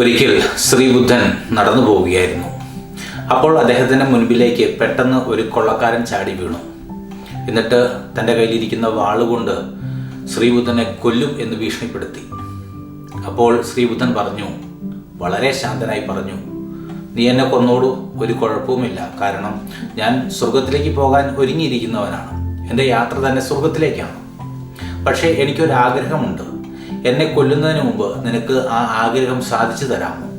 ഒരിക്കൽ ശ്രീബുദ്ധൻ നടന്നു പോവുകയായിരുന്നു. അപ്പോൾ അദ്ദേഹത്തിന്റെ മുൻപിലേക്ക് പെട്ടെന്ന് ഒരു കൊള്ളക്കാരൻ ചാടി വീണു. എന്നിട്ട് തന്റെ കയ്യിലിരിക്കുന്ന വാളുകൊണ്ട് ശ്രീബുദ്ധനെ കൊല്ലും എന്ന് ഭീഷണിപ്പെടുത്തി. അപ്പോൾ ശ്രീബുദ്ധൻ പറഞ്ഞു വളരെ ശാന്തനായി പറഞ്ഞു. നീ എന്നെ കൊന്നോളൂ ഒരു കുഴപ്പവുമില്ല. കാരണം ഞാൻ സ്വർഗത്തിലേക്ക് പോകാൻ ഒരുങ്ങിയിരിക്കുന്നവനാണ്. എന്റെ യാത്ര തന്നെ സ്വർഗത്തിലേക്കാണ് പക്ഷേ എനിക്കൊരു ആഗ്രഹമുണ്ട് എന്നെ കൊല്ലുന്നതിന് മുമ്പ് നിനക്ക് ആ ആഗ്രഹം സാധിച്ചു തരാമോ?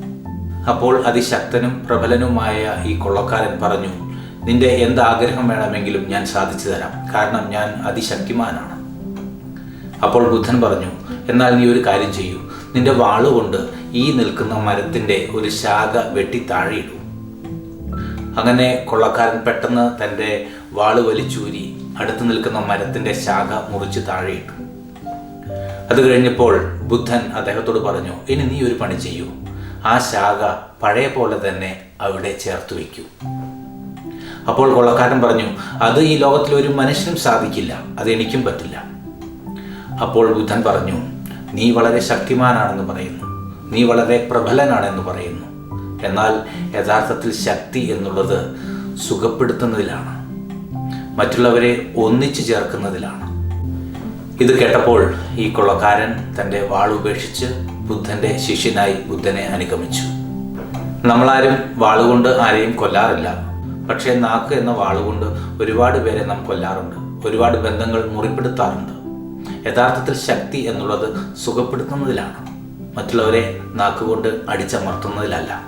അപ്പോൾ അതിശക്തനും പ്രബലനുമായ ഈ കൊള്ളക്കാരൻ പറഞ്ഞു നിന്റെ എന്ത് ആഗ്രഹം വേണമെങ്കിലും ഞാൻ സാധിച്ചു തരാം. കാരണം ഞാൻ അതിശക്തിമാനാണ്. അപ്പോൾ ബുദ്ധൻ പറഞ്ഞു എന്നാൽ നീ ഒരു കാര്യം ചെയ്യൂ. നിന്റെ വാളുകൊണ്ട് ഈ നിൽക്കുന്ന മരത്തിന്റെ ഒരു ശാഖ വെട്ടി താഴെയിടൂ അങ്ങനെ കൊള്ളക്കാരൻ പെട്ടെന്ന് തന്റെ വാൾ വലിച്ചൂരി അടുത്ത് നിൽക്കുന്ന മരത്തിന്റെ ശാഖ മുറിച്ച് താഴെയിട്ടു അത് കഴിഞ്ഞപ്പോൾ ബുദ്ധൻ അദ്ദേഹത്തോട് പറഞ്ഞു ഇനി നീ ഒരു പണി ചെയ്യൂ. ആ ശാഖ പഴയ പോലെ തന്നെ അവിടെ ചേർത്ത് വയ്ക്കൂ. അപ്പോൾ കൊള്ളക്കാരൻ പറഞ്ഞു അത് ഈ ലോകത്തിൽ ഒരു മനുഷ്യനും സാധിക്കില്ല. അത് എനിക്കും പറ്റില്ല. അപ്പോൾ ബുദ്ധൻ പറഞ്ഞു നീ വളരെ ശക്തിമാനാണെന്ന് പറയുന്നു. നീ വളരെ പ്രബലനാണെന്ന് പറയുന്നു. എന്നാൽ യഥാർത്ഥത്തിൽ ശക്തി എന്നുള്ളത് സുഖപ്പെടുത്തുന്നതിലാണ്. മറ്റുള്ളവരെ ഒന്നിച്ചു ചേർക്കുന്നതിലാണ്. ഇത് കേട്ടപ്പോൾ ഈ കൊള്ളക്കാരൻ തന്റെ വാളുപേക്ഷിച്ച് ബുദ്ധന്റെ ശിഷ്യനായി ബുദ്ധനെ അനുഗമിച്ചു. നമ്മളാരും വാളുകൊണ്ട് ആരെയും കൊല്ലാറില്ല. പക്ഷേ നാക്ക് എന്ന വാളുകൊണ്ട് ഒരുപാട് പേരെ നാം കൊല്ലാറുണ്ട്. ഒരുപാട് ബന്ധങ്ങൾ മുറിപ്പെടുത്താറുണ്ട്. യഥാർത്ഥത്തിൽ ശക്തി എന്നുള്ളത് സുഖപ്പെടുത്തുന്നതിലാണ്. മറ്റുള്ളവരെ നാക്കുകൊണ്ട് അടിച്ചമർത്തുന്നതിലല്ല.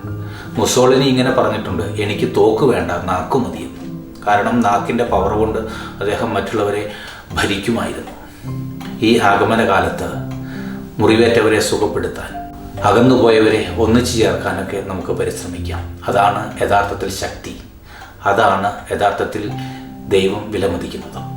മുസോളിനി ഇങ്ങനെ പറഞ്ഞിട്ടുണ്ട് എനിക്ക് തോക്ക് വേണ്ട നാക്കു മതിയെന്ന്. കാരണം നാക്കിന്റെ പവർ കൊണ്ട് അദ്ദേഹം മറ്റുള്ളവരെ ഭരിക്കുമായിരുന്നു. ഈ ആഗമന കാലത്ത് മുറിവേറ്റവരെ സുഖപ്പെടുത്താൻ അകന്നുപോയവരെ ഒന്നിച്ചു ചേർക്കാനൊക്കെ നമുക്ക് പരിശ്രമിക്കാം. അതാണ് യഥാർത്ഥത്തിൽ ശക്തി. അതാണ് യഥാർത്ഥത്തിൽ ദൈവം വിലമതിക്കുന്നത്.